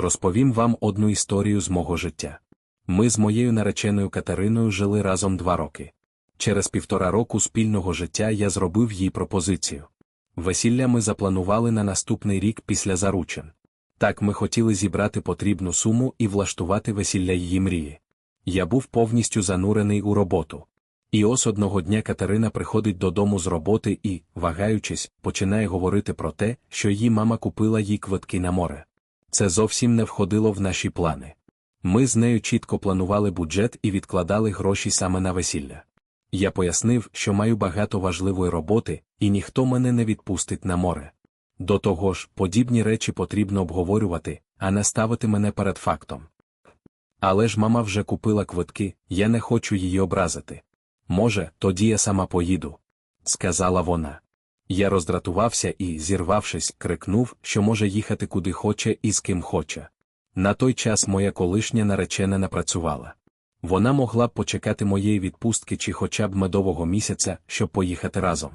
Розповім вам одну історію з мого життя. Ми з моєю нареченою Катериною жили разом два роки. Через півтора року спільного життя я зробив їй пропозицію. Весілля ми запланували на наступний рік після заручин. Так ми хотіли зібрати потрібну суму і влаштувати весілля її мрії. Я був повністю занурений у роботу. І ось одного дня Катерина приходить додому з роботи і, вагаючись, починає говорити про те, що її мама купила їй квитки на море. Це зовсім не входило в наші плани. Ми з нею чітко планували бюджет і відкладали гроші саме на весілля. Я пояснив, що маю багато важливої роботи, і ніхто мене не відпустить на море. До того ж, подібні речі потрібно обговорювати, а не ставити мене перед фактом. Але ж мама вже купила квитки, я не хочу її образити. Може, тоді я сама поїду, сказала вона. Я роздратувався і, зірвавшись, крикнув, що може їхати куди хоче і з ким хоче. На той час моя колишня наречена не працювала. Вона могла б почекати моєї відпустки чи хоча б медового місяця, щоб поїхати разом.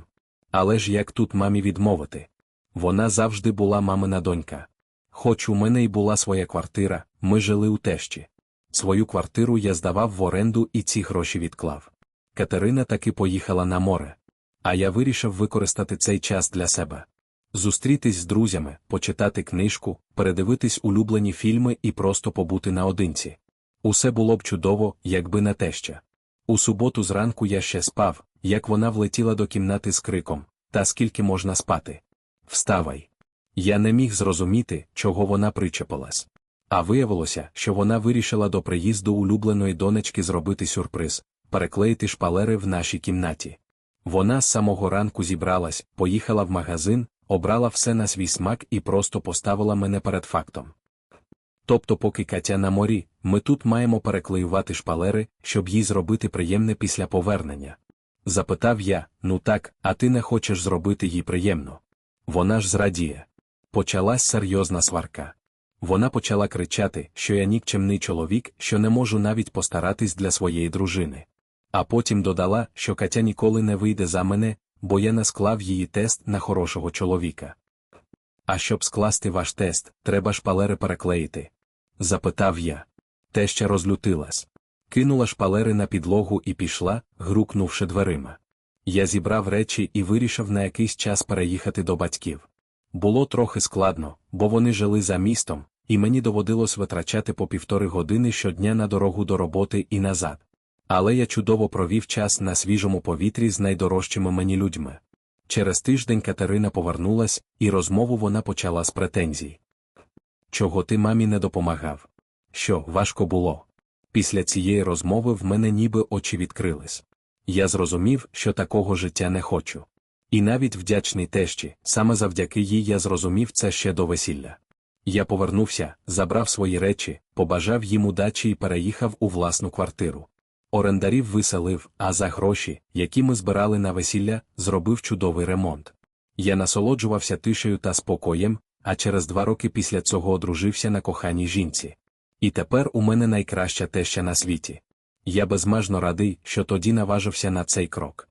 Але ж як тут мамі відмовити? Вона завжди була мамина донька. Хоч у мене й була своя квартира, ми жили у тещі. Свою квартиру я здавав в оренду і ці гроші відклав. Катерина таки поїхала на море. А я вирішив використати цей час для себе. Зустрітись з друзями, почитати книжку, передивитись улюблені фільми і просто побути наодинці. Усе було б чудово, якби не теща. У суботу зранку я ще спав, як вона влетіла до кімнати з криком Та скільки можна спати? Вставай. Я не міг зрозуміти, чого вона причепилась. А виявилося, що вона вирішила до приїзду улюбленої донечки зробити сюрприз переклеїти шпалери в нашій кімнаті. Вона з самого ранку зібралась, поїхала в магазин, обрала все на свій смак і просто поставила мене перед фактом. Тобто, поки Катя на морі, ми тут маємо переклеювати шпалери, щоб їй зробити приємне після повернення. Запитав я, ну так, а ти не хочеш зробити їй приємно. Вона ж зрадіє. Почалась серйозна сварка. Вона почала кричати, що я нікчемний чоловік, що не можу навіть постаратись для своєї дружини. А потім додала, що Катя ніколи не вийде за мене, бо я не склав її тест на хорошого чоловіка. А щоб скласти ваш тест, треба шпалери переклеїти? запитав я. Теща розлютилась. Кинула шпалери на підлогу і пішла, грукнувши дверима. Я зібрав речі і вирішив на якийсь час переїхати до батьків. Було трохи складно, бо вони жили за містом, і мені доводилось витрачати по півтори години щодня на дорогу до роботи і назад. Але я чудово провів час на свіжому повітрі з найдорожчими мені людьми. Через тиждень Катерина повернулась, і розмову вона почала з претензій. Чого ти мамі не допомагав? Що, важко було? Після цієї розмови в мене ніби очі відкрились. Я зрозумів, що такого життя не хочу. І навіть вдячний тещі, саме завдяки їй я зрозумів це ще до весілля. Я повернувся, забрав свої речі, побажав їм удачі і переїхав у власну квартиру. Орендарів виселив, а за гроші, які ми збирали на весілля, зробив чудовий ремонт. Я насолоджувався тишею та спокоєм, а через два роки після цього одружився на коханій жінці. І тепер у мене найкраща теща на світі. Я безмежно радий, що тоді наважився на цей крок.